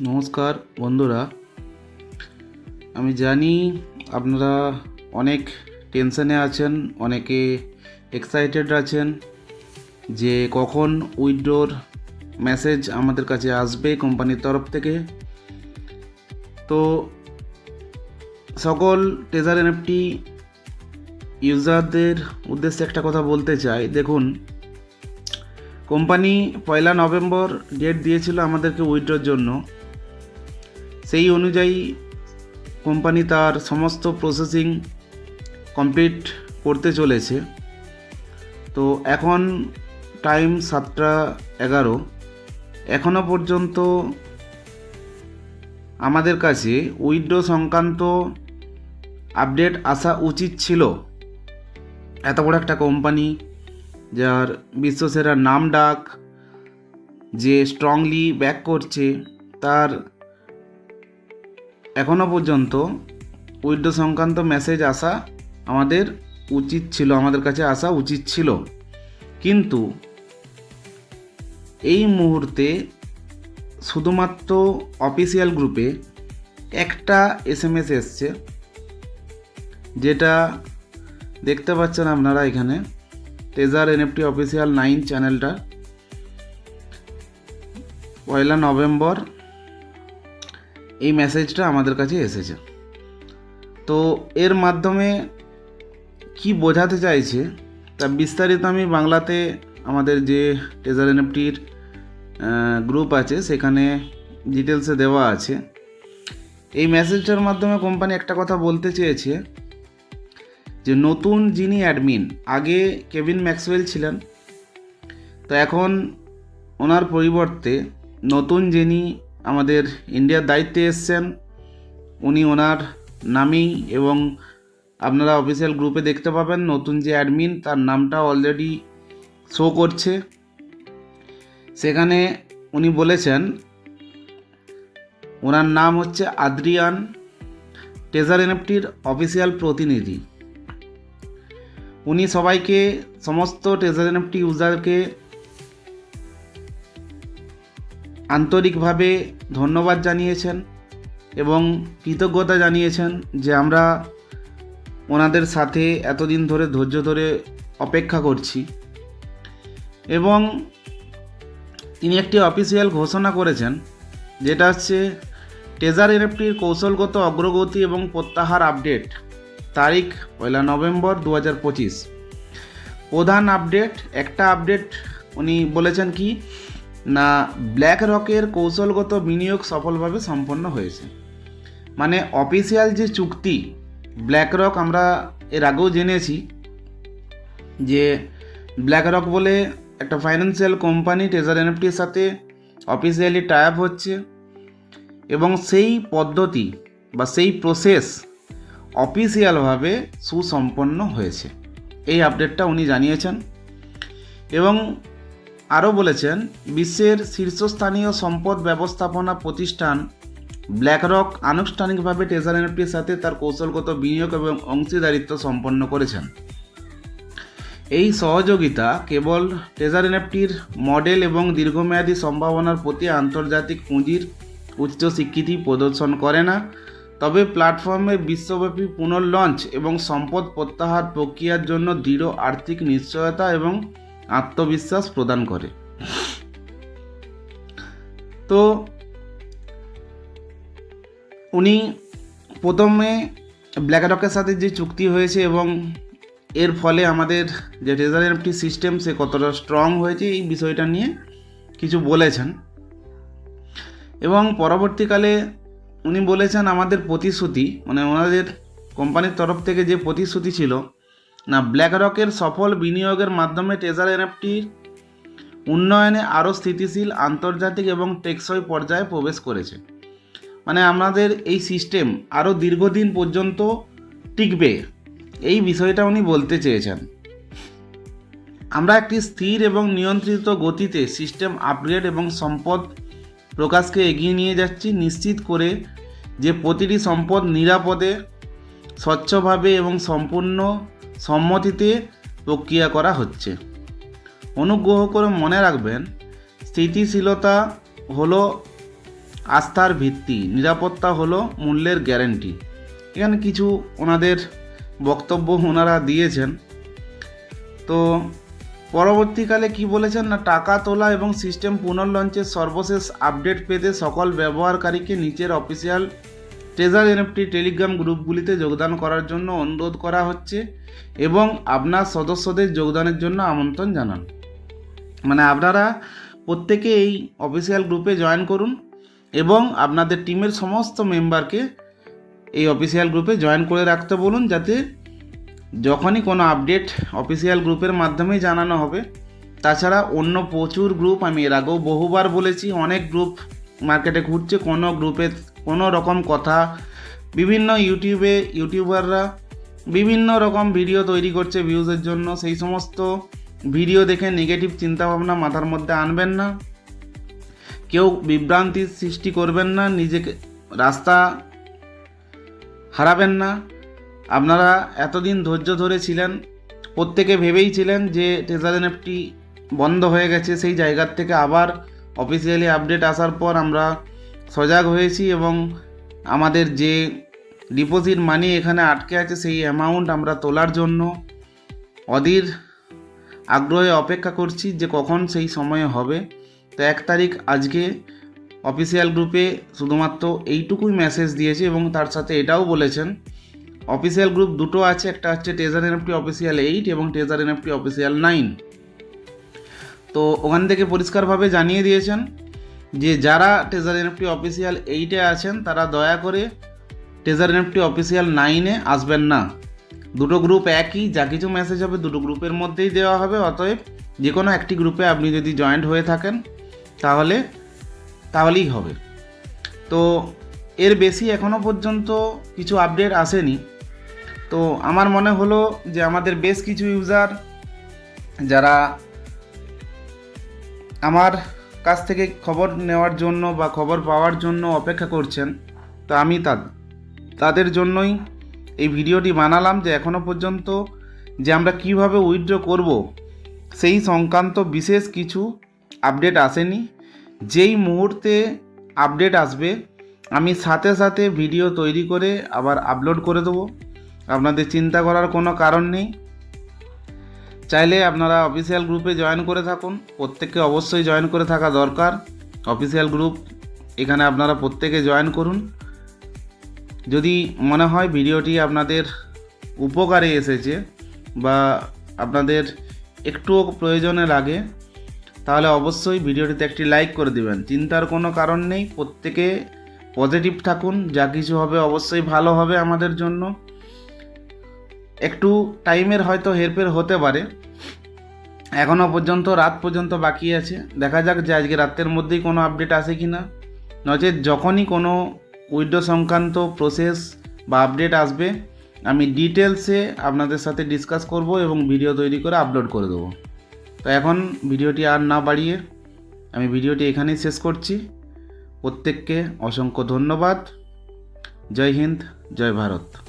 নমস্কার, বন্ধুরা। আমি জানি আপনারা অনেক টেনশনে আছেন, অনেকে এক্সাইটেড আছেন যে কখন উইড্রোর মেসেজ আমাদের কাছে আসবে কোম্পানির তরফ থেকে। তো সকল টেজার এনএফটি ইউজারদের উদ্দেশ্যে একটা কথা বলতে চাই। দেখুন, কোম্পানি পয়লা নভেম্বর ডেট দিয়েছিল আমাদেরকে উইথড্রর জন্য। সেই অনুযায়ী কোম্পানি তার সমস্ত প্রসেসিং কমপ্লিট করতে চলেছে। তো এখন টাইম সাতটা এগারো। এখনও পর্যন্ত আমাদের কাছে উইথড্র সংক্রান্ত আপডেট আসা উচিত ছিল। এত বড় একটা কোম্পানি যার বিশ্বসেরা নাম ডাক যে স্ট্রংলি ব্যাক করছে, তার এখনও পর্যন্ত উইড্রো সংক্রান্ত মেসেজ আসা আমাদের উচিত ছিল, আমাদের কাছে আসা উচিত ছিল। কিন্তু এই মুহূর্তে শুধুমাত্র অফিসিয়াল গ্রুপে একটা এস এম এস এসছে, যেটা দেখতে পাচ্ছেন আপনারা এখানে টেজার এনএফটি অফিসিয়াল নাইন চ্যানেলটা। পয়লা নভেম্বর এই মেসেজটা আমাদের কাছে এসেছে। তো এর মাধ্যমে কি বোঝাতে চাইছে, তা বিস্তারিত আমি বাংলাতে আমাদের যে টেজার এনএফটির গ্রুপ আছে, সেখানে ডিটেলসে দেওয়া আছে। এই মেসেজটার মাধ্যমে কোম্পানি একটা কথা বলতে চেয়েছে, যে নতুন যিনি অ্যাডমিন আগে কেভিন ম্যাক্সওয়েল ছিলেন, তো এখন ওনার পরিবর্তে নতুন যিনি আমাদের ইন্ডিয়ার দায়িত্বে এসছেন। উনি ওনার নামেই এবং আপনারা অফিসিয়াল গ্রুপে দেখতে পাবেন। নতুন যে অ্যাডমিন তার নামটা অলরেডি শো করছে। সেখানে উনি বলেছেন, ওনার নাম হচ্ছে আদ্রিয়ান টেজার এনএফটির অফিসিয়াল প্রতিনিধি। উনি সবাইকে, সমস্ত টেজার এনএফটি ইউজারকে আন্তরিকভাবে ধন্যবাদ জানিয়েছেন এবং কৃতজ্ঞতা জানিয়েছেন যে আমরা ওনাদের সাথে এতদিন ধরে ধৈর্য ধরে অপেক্ষা করছি। এবং তিনি একটি অফিসিয়াল ঘোষণা করেছেন, যেটা হচ্ছে টেজার এনএফটির কৌশলগত অগ্রগতি এবং প্রত্যাহার আপডেট তারিখ পয়লা নভেম্বর দু হাজার পঁচিশ। প্রধান আপডেট, একটা আপডেট উনি বলেছেন কি না ব্ল্যাক রকের কৌশলগত বিনিয়োগ সফলভাবে সম্পন্ন হয়েছে। মানে অফিসিয়াল যে চুক্তি, ব্ল্যাক রক আমরা এর আগেও জেনেছি যে ব্ল্যাক রক বলে একটা ফাইন্যান্সিয়াল কোম্পানি টেজার এনএফটির সাথে অফিসিয়ালি টাই আপ হচ্ছে এবং সেই পদ্ধতি বা সেই প্রসেস অফিসিয়ালভাবে সুসম্পন্ন হয়েছে। এই আপডেটটা উনি জানিয়েছেন। এবং আরও বলেছেন, বিশ্বের শীর্ষস্থানীয় সম্পদ ব্যবস্থাপনা প্রতিষ্ঠান ব্ল্যাকরক আনুষ্ঠানিকভাবে টেজার এনএফটির সাথে তার কৌশলগত বিনিয়োগ এবং অংশীদারিত্ব সম্পন্ন করেছেন। এই সহযোগিতা কেবল টেজার এনএফটির মডেল এবং দীর্ঘমেয়াদী সম্ভাবনার প্রতি আন্তর্জাতিক পুঁজির উচ্চ স্বীকৃতি প্রদর্শন করে না, তবে প্ল্যাটফর্মের বিশ্বব্যাপী পুনর্লঞ্চ এবং সম্পদ প্রত্যাহার প্রক্রিয়ার জন্য দৃঢ় আর্থিক নিশ্চয়তা এবং আত্মবিশ্বাস প্রদান করে। তো উনি প্রথমে ব্ল্যাক রকের সাথে যে চুক্তি হয়েছে এবং এর ফলে আমাদের যে রেজার এনএফটি সিস্টেম, সে কতটা স্ট্রং হয়েছে এই বিষয়টা নিয়ে কিছু বলেছেন। এবং পরবর্তীকালে উনি বলেছেন, আমাদের প্রতিশ্রুতি মানে ওনাদের কোম্পানির তরফ থেকে যে প্রতিশ্রুতি ছিল না ব্ল্যাক রকের সফল বিনিয়োগের মাধ্যমে টেজার এনএফটির উন্নয়নে আরও স্থিতিশীল, আন্তর্জাতিক এবং টেকসই পর্যায়ে প্রবেশ করেছে। মানে আমাদের এই সিস্টেম আরও দীর্ঘদিন পর্যন্ত টিকবে, এই বিষয়টা উনি বলতে চেয়েছেন। আমরা একটি স্থির এবং নিয়ন্ত্রিত গতিতে সিস্টেম আপগ্রেড এবং সম্পদ প্রকাশকে এগিয়ে নিয়ে যাচ্ছি, নিশ্চিত করে যে প্রতিটি সম্পদ নিরাপদে, স্বচ্ছভাবে এবং সম্পূর্ণ সম্মতিতে প্রক্রিয়া করা হচ্ছে। অনুগ্রহ করে মনে রাখবেন, স্থিতিশীলতা হলো আস্থার ভিত্তি, নিরাপত্তা হলো মূল্যের গ্যারেন্টি। এখানে কিছু ওনাদের বক্তব্য ওনারা দিয়েছেন। তো পরবর্তীকালে কি বলেছেন না, টাকা তোলা এবং সিস্টেম পুনর্লঞ্চের সর্বশেষ আপডেট পেতে সকল ব্যবহারকারীকে নিচের অফিসিয়াল ট্রেজার এনএফটি টেলিগ্রাম গ্রুপগুলিতে যোগদান করার জন্য অনুরোধ করা হচ্ছে এবং আপনার সদস্যদের যোগদানের জন্য আমন্ত্রণ জানান। মানে আপনারা প্রত্যেকে এই অফিসিয়াল গ্রুপে জয়েন করুন এবং আপনাদের টিমের সমস্ত মেম্বারকে এই অফিসিয়াল গ্রুপে জয়েন করে রাখতে বলুন যাতে যখনই কোনো আপডেট অফিসিয়াল গ্রুপের মাধ্যমেই জানানো হবে। তাছাড়া অন্য প্রচুর গ্রুপ আমি এর আগেও বহুবার বলেছি, অনেক গ্রুপ মার্কেটে ঘুরছে, কোনো গ্রুপে কোনো রকম কথা, বিভিন্ন ইউটিউবে ইউটিউবাররা বিভিন্ন রকম ভিডিও তৈরি করছে ভিউজের জন্য। সেই সমস্ত ভিডিও দেখে নেগেটিভ চিন্তাভাবনা মাথার মধ্যে আনবেন না। কেউ বিভ্রান্তির সৃষ্টি করবেন না নিজেকে রাস্তা হারাবেন না। আপনারা এতদিন ধৈর্য ধরে ছিলেন, প্রত্যেকে ভেবেই ছিলেন যে ট্রেজার এনএফটি বন্ধ হয়ে গেছে। সেই জায়গার থেকে আবার অফিসিয়ালি আপডেট আসার পর আমরা সজাগ হয়েছি এবং আমাদের যে ডিপোজিট মানি এখানে আটকে আছে, সেই অ্যামাউন্ট আমরা তোলার জন্য অধীর আগ্রহে অপেক্ষা করছি যে কখন সেই সময়ে হবে। তো এক তারিখ আজকে অফিসিয়াল গ্রুপে শুধুমাত্র এইটুকুই মেসেজ দিয়েছে এবং তার সাথে এটাও বলেছেন, অফিসিয়াল গ্রুপ দুটো আছে, একটা হচ্ছে টেজার এনএফটি অফিসিয়াল এইট এবং টেজার এনএফটি অফিসিয়াল নাইন তো ওখান থেকে পরিষ্কারভাবে জানিয়ে দিয়েছেন যে যারা টেজার এনএফটি অফিসিয়াল এইটে আছেন, তারা দয়া করে টেজার এনএফটি অফিসিয়াল নাইনে আসবেন না। দুটো গ্রুপ একই, যা কিছু মেসেজ হবে দুটো গ্রুপের মধ্যেই দেওয়া হবে, অতএব যে কোনো একটি গ্রুপে আপনি যদি জয়েন্ট হয়ে থাকেন, তাহলে, তাহলেই হবে। তো এর বেশি এখনও পর্যন্ত কিছু আপডেট আসেনি। তো আমার মনে হলো যে আমাদের বেশ কিছু ইউজার যারা আমার কাছ থেকে খবর নেওয়ার জন্য বা খবর পাওয়ার জন্য অপেক্ষা করছেন, তো আমি তা তাদের জন্যই এই ভিডিওটি বানালাম যে এখনও পর্যন্ত যে আমরা কীভাবে উইথড্র করব, সেই সংক্রান্ত বিশেষ কিছু আপডেট আসেনি। যেই মুহূর্তে আপডেট আসবে, আমি সাথে সাথে ভিডিও তৈরি করে আবার আপলোড করে দেবো। আপনাদের চিন্তা করার কোনো কারণ নেই। চাইলে আপনারা অফিসিয়াল গ্রুপে জয়েন করে থাকুন। প্রত্যেককে অবশ্যই জয়েন করে থাকা দরকার। অফিসিয়াল গ্রুপ এখানে আপনারা প্রত্যেকে জয়েন করুন। যদি মনে হয় ভিডিওটি আপনাদের উপকারে এসেছে বা আপনাদের একটুও প্রয়োজনে লাগে, তাহলে অবশ্যই ভিডিওটিতে একটি লাইক করে দিবেন। চিন্তার কোনো কারণ নেই। প্রত্যেকে পজিটিভ থাকুন। যা কিছু হবে অবশ্যই ভালো হবে আমাদের জন্য। একটু টাইমের হয়তো হেরফের হতে পারে। এখনও পর্যন্ত, রাত পর্যন্ত বাকি আছে। দেখা যাক যে আজকে রাতের মধ্যেই কোনো আপডেট আসে কি না নচেত যখনই কোনো উইডো সংক্রান্ত প্রসেস বা আপডেট আসবে, আমি ডিটেলসে আপনাদের সাথে ডিসকাস করব এবং ভিডিও তৈরি করে আপলোড করে দেবো। তো এখন ভিডিওটি আর না বাড়িয়ে, আমি ভিডিওটি এখানেই শেষ করছি। প্রত্যেককে অসংখ্য ধন্যবাদ। জয় হিন্দ, জয় ভারত।